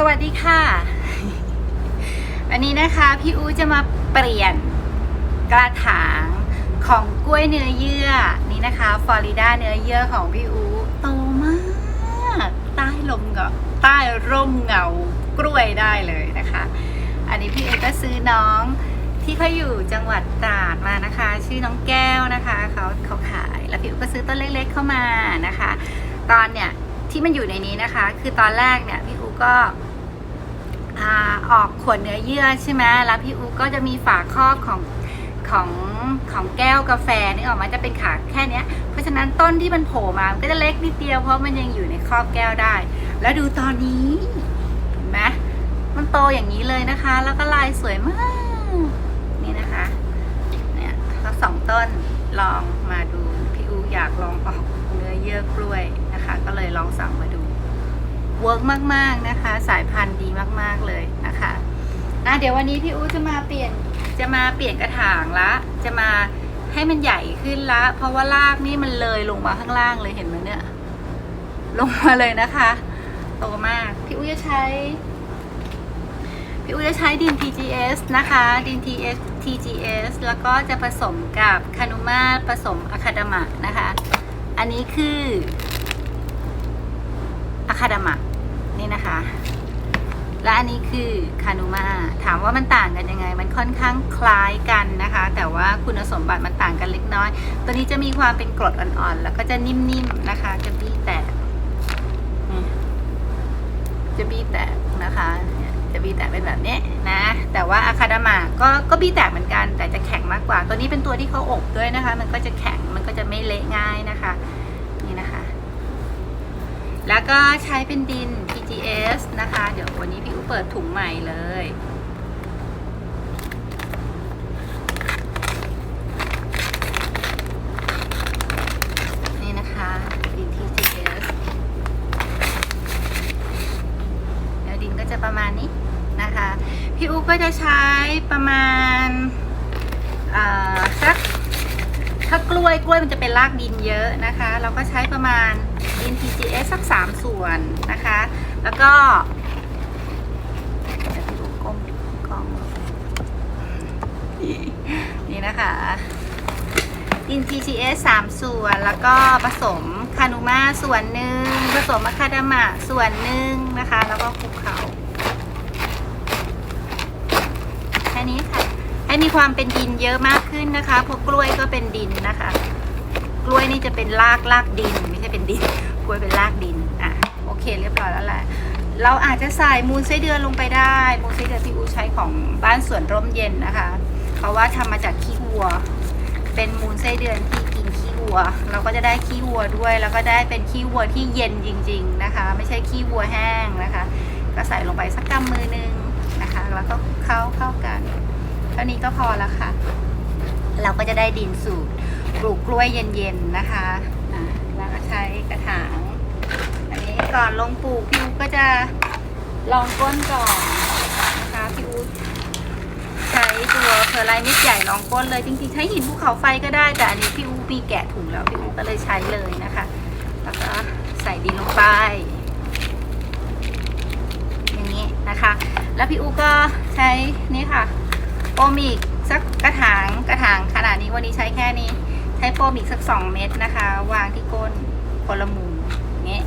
สวัสดีค่ะวันนี้นะคะพี่อูจะมาเปลี่ยนกระถางของกล้วยเนื้อเยื่อนี่นะคะฟลอริดาเนื้อเยื่อของพี่อูโตมาก ใต้ลมเงาใต้ร่มเงากล้วยได้เลยนะคะ อันนี้พี่เอก็ซื้อน้องที่เขาอยู่จังหวัดตราดมานะคะ ชื่อน้องแก้วนะคะเขาเขาขายแล้วพี่อูก็ซื้อต้นเล็ก ๆเข้ามานะคะ ตอนเนี่ยที่มันอยู่ในนี้นะคะ คือตอนแรกเนี่ยพี่ ก็ออกขวดเนื้อเยื่อใช่ไหมแล้วพี่อูก็จะมีฝาครอบของของของแก้วกาแฟนี่ออกมาจะเป็นขาแค่เนี้ยเพราะฉะนั้นต้นที่มันโผล่มามันก็จะเล็กนิดเดียวเพราะมันยังอยู่ในครอบแก้วได้ แล้วดูตอนนี้เห็นไหมมันโตอย่างนี้เลยนะคะ แล้วก็ลายสวยมากนี่นะคะเนี่ยทั้งสองต้นลองมาดูพี่อูอยากลองออกเนื้อเยื่อกล้วยนะคะ ก็เลยลองสั่งมาดู เวิร์กมากๆนะคะ สายพันธุ์ดีมากๆเลยนะคะนะเดี๋ยววันนี้พี่อู๋จะมาเปลี่ยนจะมาเปลี่ยนกระถางละ จะมาให้มันใหญ่ขึ้นละ เพราะว่ารากนี่มันเลยลงมาข้างล่างเลยเห็นไหมเนี่ย ลงมาเลยนะคะโตมาก พี่อูจะใช้ พี่อูจะใช้ดิน TGS นะคะ ดิน TS TGS แล้วก็จะผสมกับคานุมาผสมอะคาดามะนะคะ อันนี้คืออะคาดามะ นี่นะคะ และอันนี้คือคานุมาถามว่ามันต่างกันยังไง มันค่อนข้างคล้ายกันนะคะ แต่ว่าคุณสมบัติมันต่างกันเล็กน้อย ตัวนี้จะมีความเป็นกรดอ่อนๆ แล้วก็จะนิ่มๆนะคะ จะบี้แตกจะบี้แตกนะคะจะบี้แตกเป็นแบบนี้นะ แต่ว่าอะคาดามะก็ก็บี้แตกเหมือนกัน แต่จะแข็งมากกว่า ตัวนี้เป็นตัวที่เขาอบด้วยนะคะ มันก็จะแข็ง มันก็จะไม่เละง่ายนะคะ นี่นะคะ แล้วก็ใช้เป็นดิน GS นะคะ เดี๋ยววันนี้พี่อูเปิดถุงใหม่เลย นี่นะคะ ดิน TGS แล้วดินก็จะประมาณนี้นะคะ พี่อูก็จะใช้ประมาณอ่าสักถ้ากล้วยกล้วยมันจะเป็นรากดินเยอะนะคะ เราก็ใช้ประมาณ ดิน TGS สักสามส่วนนะคะ แล้วก็เดี๋ยวพี่ดูก้มกองนี่นะคะดิน TGS สามส่วน แล้วก็ผสมคานูมาส่วนหนึ่งผสมมะคาดามะส่วนหนึ่งนะคะ แล้วก็คลุกเขาแค่นี้ค่ะ ให้มีความเป็นดินเยอะมากขึ้นนะคะเพราะกล้วยก็เป็นดินนะคะ จะเป็นรากรากดิน ไม่ใช่เป็นดินกล้วยเป็นรากดินอะโอเคเรียบร้อยแล้วแหละเราอาจจะใส่มูลไส้เดือนลงไปได้ มูลไส้เดือนที่อูใช้ของบ้านสวนร่มเย็นนะคะ เพราะว่าทำมาจากขี้วัว เป็นมูลไส้เดือนที่กินขี้วัว เราก็จะได้ขี้วัวด้วย แล้วก็ได้เป็นขี้วัวที่เย็นจริง ๆนะคะ ไม่ใช่ขี้วัวแห้งนะคะ ก็ใส่ลงไปสักกำมือนึงนะคะ แล้วก็เข้าเข้ากัน เท่านี้ก็พอแล้วค่ะ เราก็จะได้ดินสูตร ปลูกกล้วยเย็นๆนะคะแล้วก็ใช้กระถาง อันนี้ก่อนลงปลูกพี่อูก็จะลองก้นก่อนนะคะพี่อูใช้ตัวเพอร์ไลท์เม็ดใหญ่ลองก้นเลยจริงๆใช้หินภูเขาไฟก็ได้ แต่อันนี้พี่อูมีแกะถุงแล้วพี่อูก็เลยใช้เลยนะคะ แล้วก็ใส่ดินลงไป อย่างนี้นะคะ แล้วพี่อูก็ใช้นี่ค่ะโปรมิกสักกระถางกระถางขนาดนี้วันนี้ใช้แค่นี้ ใช้โปรมิกสักสองเม็ดนะคะ วางที่ก้นคนละมุมอย่างนี้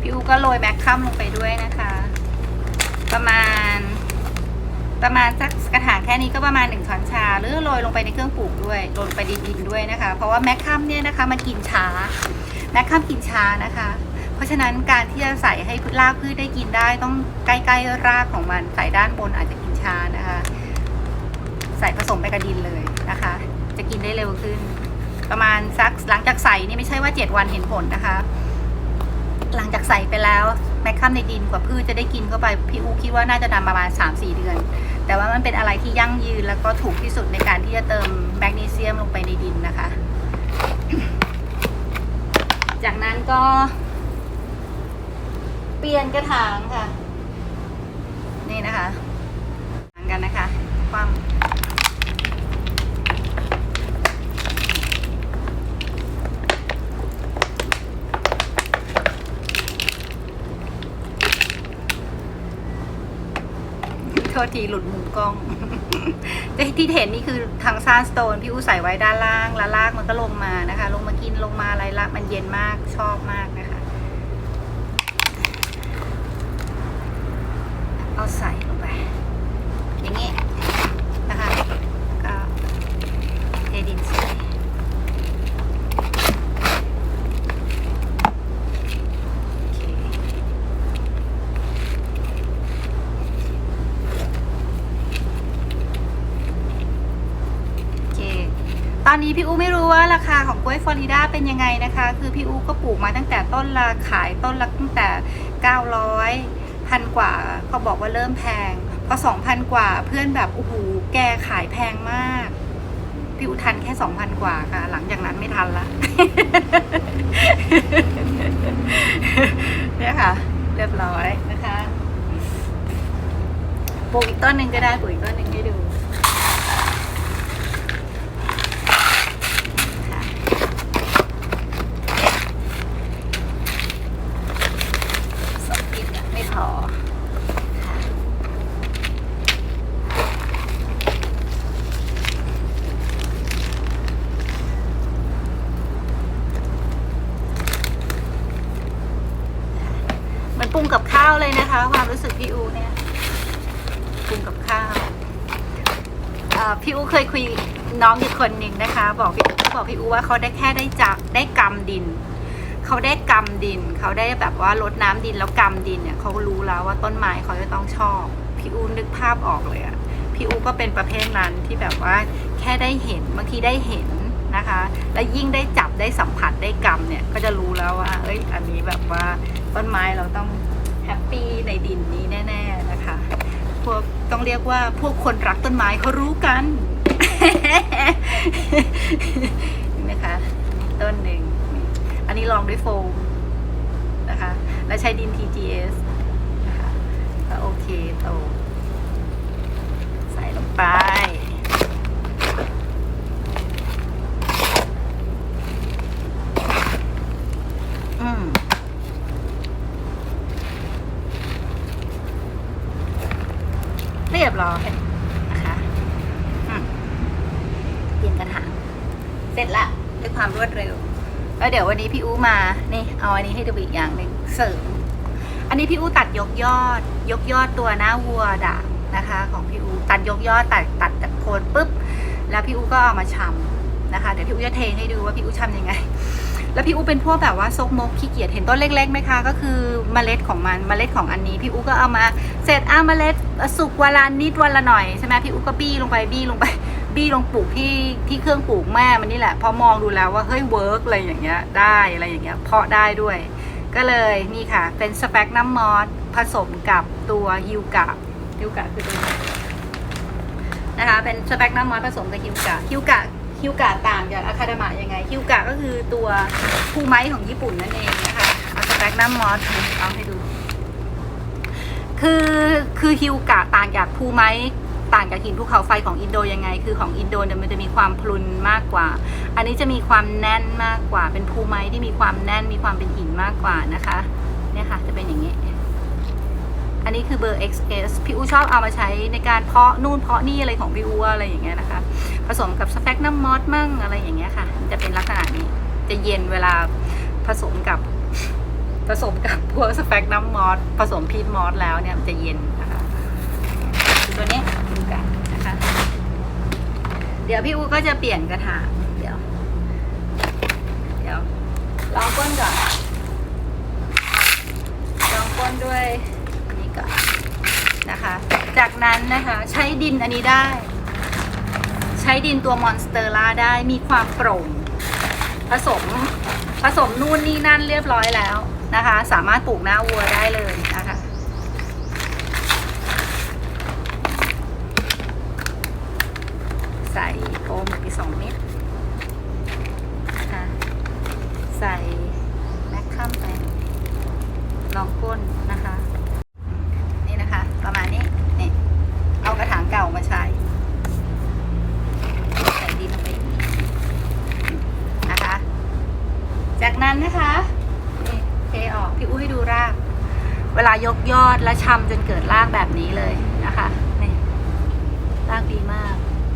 พี่อูก็โรยแบคคัมลงไปด้วยนะคะ ประมาณ ประมาณสักกระถางแค่นี้ก็ประมาณหนึ่งช้อนชา หรือโรยลงไปในเครื่องปลูกด้วยโรยไปในดินด้วยนะคะ เพราะว่าแมคคัมเนี่ยนะคะมันกินช้าแมคคัมกินช้านะคะ เพราะฉะนั้นการที่จะใส่ให้รากพืชได้กินได้ต้องใกล้ๆรากของมันใส่ด้านบนอาจจะกินช้านะคะ ใส่ผสมไปกับดินเลยนะคะ จะกินได้เร็วขึ้น ประมาณสักหลังจากใส่นี่ไม่ใช่ว่า7วันเห็นผลนะคะ หลังจากใส่ไปแล้วแมคคัมในดินกว่าพืชจะได้กินเข้าไปพี่อูคิดว่าน่าจะนำประมาณ 3-4 เดือน แต่ว่ามันเป็นอะไรที่ยั่งยืนแล้วก็ถูกที่สุดในการที่จะเติมแมกนีเซียมลงไปในดินนะคะ จากนั้นก็ เปลี่ยนกระถางค่ะ นี่นะคะถางกันนะคะ ความ ษทีหลุดมุมกล้อง ที่เห็นนี่คือทางซานสโตนพี่อู้ใส่ไว้ด้านล่าง แล้วลากมันก็ลงมานะคะ ลงมากินลงมาอะไรละมันเย็นมากชอบมากนะคะ เอาใส่ลงไป อย่างนี้นะคะ ก็เทดินใส่โอเค โอเค ตอ นี้พี่อูไม่รู้ว่าราคาของกล้วยฟลอริดาเป็นยังไงนะคะ คือพี่อูก็ปลูกมาตั้งแต่ต้นละขายต้นละตั้งแต่ 900พันกว่าเขาบอกว่าเริ่มแพง พอ 2,000 กว่าเพื่อนแบบโอ้โหแกขายแพงมาก พี่อูทันแค่ 2,000 กว่าค่ะ หลังจากนั้นไม่ทันละเนี่ยค่ะ เรียบร้อยนะคะปลูกอีกต้นหนึ่งก็ได้ปลูกอีกต้นหนึ่งให้ดู ค่ะสองกินอะไม่พอค่ะเหมือนปรุงกับข้าวเลย นะคะความรู้สึกพี่อูเนี่ยปรุงกับข้าวพี่อูเคยคุยน้องอีกคนหนึ่งนะคะ บอกพี่บอกพี่อูว่าเขาได้แค่ได้จับได้กำดินเขาได้กำดินเขาได้แบบว่าลดน้ำดินแล้วกำดินเนี่ยเขารู้แล้วว่าต้นไม้เขาจะต้องชอบ พี่อูนึกภาพออกเลยอะพี่อูก็เป็นประเภทนั้นที่แบบว่าแค่ได้เห็นบางทีได้เห็นนะคะ แล้วยิ่งได้จับได้สัมผัสได้กำเนี่ยก็จะรู้แล้วว่า เอ้ยอันนี้แบบว่าต้นไม้เราต้อง แฮปปี้ในดินนี้แน่ ๆนะคะ พวกต้องเรียกว่าพวกคนรักต้นไม้เขารู้กันเห็นไหมคะ ต้นหนึ่ง อันนี้ลองด้วยโฟมนะคะ แล้วใช้ดิน TGS นะคะก็โอเคโตใส่ลงไป อืม เรียบร้อยนะคะอืมเปลี่ยนกระถางเสร็จละด้วยความรวดเร็ว แล้วเดี๋ยววันนี้พี่อู้มานี่เอาอันนี้ให้ดูอีกอย่างหนึ่งเสริมอันนี้พี่อู้ตัดยกยอด ยกยอดตัวหน้าวัวด่างนะคะ ของพี่อู้ตัดยกยอดตัดตัดจากโคนปุ๊บ แล้วพี่อู้ก็เอามาชำนะคะ เดี๋ยวพี่อู้จะเทให้ดูว่าพี่อู้ชำยังไง แล้วพี่อู้เป็นพวกแบบว่าซกมกขี้เกียจเห็นต้นเล็กๆไหมคะ ก็คือเมล็ดของมันเมล็ดของอันนี้ พี่อู้ก็เอามาเสร็จอะเมล็ดสุกวันละนิดวันละหน่อยใช่ไหมพี่อู้ก็บี้ลงไปบี้ลงไปบี้ลงปลูกที่ที่เครื่องปลูกแม่มันนี่แหละ พอมองดูแล้วว่าเฮ้ยเวิร์กอะไรอย่างเงี้ยได้อะไรอย่างเงี้ยเพาะได้ด้วย ก็เลยนี่ค่ะ เป็นสเปกน้ำมอสผสมกับตัวฮิวกะฮิวกะคือตัวนะคะเป็นสเปกน้ำมอสผสมกับฮิวกะฮิวกะ ฮิวกะต่างจากอะคาดามะยังไงฮิวกะก็คือตัวภูไม้ของญี่ปุ่นนั่นเองนะคะเอาสเปกน้ำมอสเอาให้ดู คือคือฮิวกะต่างจากภูไม้ต่างจากหินภูเขาไฟของอินโดยังไง คือของอินโดเนี่ยมันจะมีความพลุนมากกว่า อันนี้จะมีความแน่นมากกว่า เป็นภูไม้ที่มีความแน่นมีความเป็นหินมากกว่านะคะ เนี่ยค่ะจะเป็นอย่างนี้ อันนี้คือเบอร์ XS พี่อูชอบเอามาใช้ในการเพาะนู่นเพาะนี่อะไรของพี่อูอะไรอย่างเงี้ยนะคะ ผสมกับสแฟกน้ำมอสมั่งอะไรอย่างเงี้ยค่ะ จะเป็นลักษณะนี้ จะเย็นเวลาผสมกับผสมกับพวกสแฟกน้ำมอสผสมพีทมอสแล้วเนี่ยมันจะเย็นนะคะตัวนี้ดูกันนะคะ เดี๋ยวพี่อูก็จะเปลี่ยนกระถางเดี๋ยว เดี๋ยวลองก้นก่อน ลองก้นด้วยอันนี้ก่อนนะคะ จาก นั้นนะคะ ใช้ดินอันนี้ได้ ใช้ดินตัวมอนสเตอร่าได้มีความโปร่ง ผสมผสมนู่นนี่นั่นเรียบร้อยแล้วนะคะ สามารถปลูกหน้าวัวได้เลยนะคะ ใส่โฟมไปสองเม็ดนะคะใส่แมคคัมไปลองก้นนะคะ นี่นะคะ ประมาณนี้นี่เอากระถางเก่ามาใช้ ใส่ดินลงไปอย่างนี้นะคะ จากนั้นนะคะนี่เทออกพี่อุ้ยให้ดูราก เวลายกยอดและชำจนเกิดรากแบบนี้เลยนะคะนี่รากดีมาก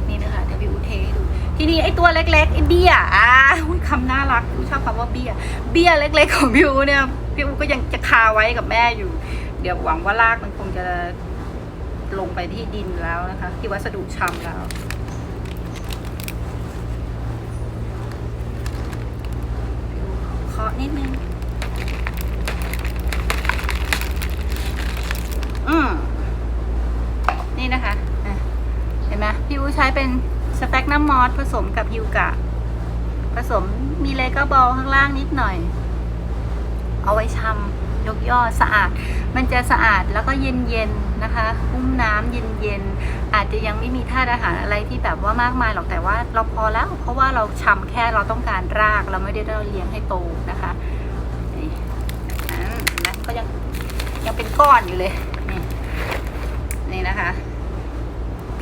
นี่นะคะเดี๋ยวพี่อูเทให้ดูทีนี้ไอ้ตัวเล็กๆไอ้เบี้ยอ่าอุ๊ยคำน่ารักอูชอบคำว่าเบี้ย เบี้ยเล็ก ๆ ของพี่อูเนี่ยพี่อูก็ยังจะคาไว้กับแม่อยู่ เดี๋ยวหวังว่ารากมันคงจะลงไปที่ดินแล้วนะคะ ที่วัสดุชำแล้ว เคาะนิดนึง อืม นี่นะคะอะเห็นไหมพี่อูใช้เป็นสแต็กน้ำม อสผสมกับยูกะ ผสมมีเลกบอลข้างล่างนิดหน่อย เอาไว้ชำยกยอสะอาด มันจะสะอาดแล้วก็เย็นเย็นๆนะคะอุ้มน้ำเย็นเย็นๆอาจจะยังไม่มีธาตุอาหารอะไรที่แบบว่ามากมายหรอกแต่ว่าเราพอแล้ว เพราะว่าเราชำแค่เราต้องการรากเราไม่ได้เราเลี้ยงให้โตนะคะนี่นไหมก็ยังยังเป็นก้อนอยู่เลยนี่นี่นะคะ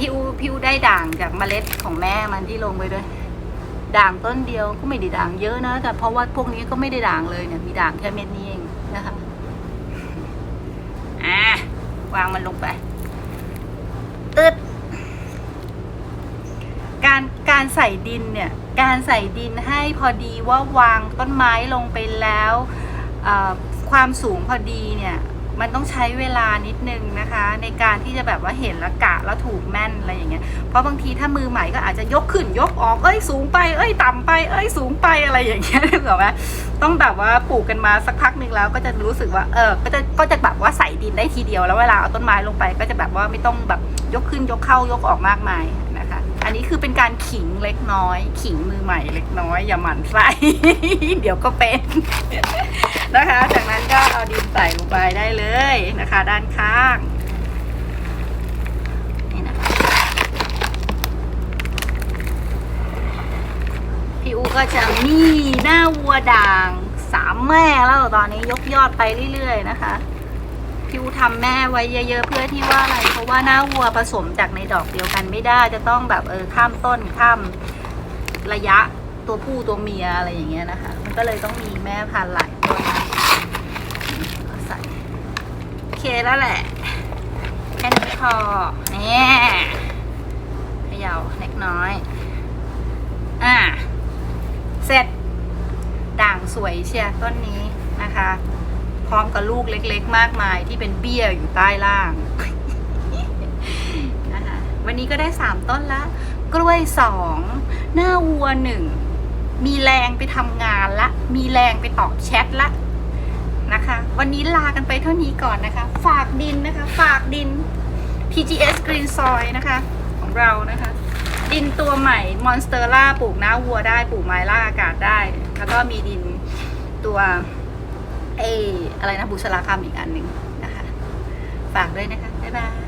พี่อูพี่อูได้ด่างจากเมล็ดของแม่มันที่ลงไปด้วย ด่างต้นเดียวก็ไม่ได้ด่างเยอะนะแต่เพราะว่าพวกนี้ก็ไม่ได้ด่างเลยเนี่ยมีด่างแค่เม็ดนี้เองนะคะอ่าวางมันลงไปตึดการการใส่ดินเนี่ย การใส่ดินให้พอดีว่าวางต้นไม้ลงไปแล้วความสูงพอดีเนี่ย มันต้องใช้เวลานิดนึงนะคะ ในการที่จะแบบว่าเห็นและกะแล้วถูกแม่นอะไรอย่างเงี้ยเพราะบางทีถ้ามือใหม่ก็อาจจะยกขึ้นยกออกเอ้ยสูงไปเอ้ยต่ำไปเอ้ยสูงไปอะไรอย่างเงี้ยนึกออกไหมต้องแบบว่าปลูกกันมาสักพักหนึ่งแล้วก็จะรู้สึกว่าเออก็จะก็จะแบบว่าใส่ดินได้ทีเดียวแล้วเวลาเอาต้นไม้ลงไป ก็จะแบบว่าไม่ต้องแบบยกขึ้นยกเข้ายกออกมากมาย อันนี้คือเป็นการขิงเล็กน้อย ขิงมือใหม่เล็กน้อย อย่าหมั่นไส้เดี๋ยวก็เป็นนะคะ จากนั้นก็เอาดินใส่ลงไปได้เลยนะคะ ด้านข้างนี่นะคะพี่อูก็จะมีหน้าวัวด่างสามแม่แล้วตอนนี้ยกยอดไปเรื่อยๆนะคะ พี่ทำแม่ไว้เยอะๆ เพื่อที่ว่าอะไร เพราะว่าหน้าวัวผสมจากในดอกเดียวกันไม่ได้ จะต้องแบบเออข้ามต้นข้ามระยะตัวผู้ตัวเมียอะไรอย่างเงี้ยนะคะ มันก็เลยต้องมีแม่พันธุ์หลายต้นใส่โอเคแล้วแหละ แค่นี้พอนี่เขยาเล็กน้อย อ่า เสร็จ ด่างสวยเชียต้นนี้นะคะ พร้อมกับลูกเล็ก ๆ มากมายที่เป็นเบี้ยอยู่ใต้ล่างนะคะวันนี้ก็ได้สามต้นละ กล้วยสองหน้าวัวหนึ่งมีแรงไปทำงานละ มีแรงไปตอบแชทละนะคะ วันนี้ลากันไปเท่านี้ก่อนนะคะ ฝากดินนะคะ ฝากดิน PGS Green Soil นะคะ ของเรานะคะ ดินตัวใหม่มอนสเตอร่าปลูกหน้าวัวได้ ปลูกไม้ล่าอากาศได้ แล้วก็มีดินตัว ไอออะไรนะบุษราคำอีกอันหนึ่งนะคะ ฝากด้วยนะคะ บ๊ายบาย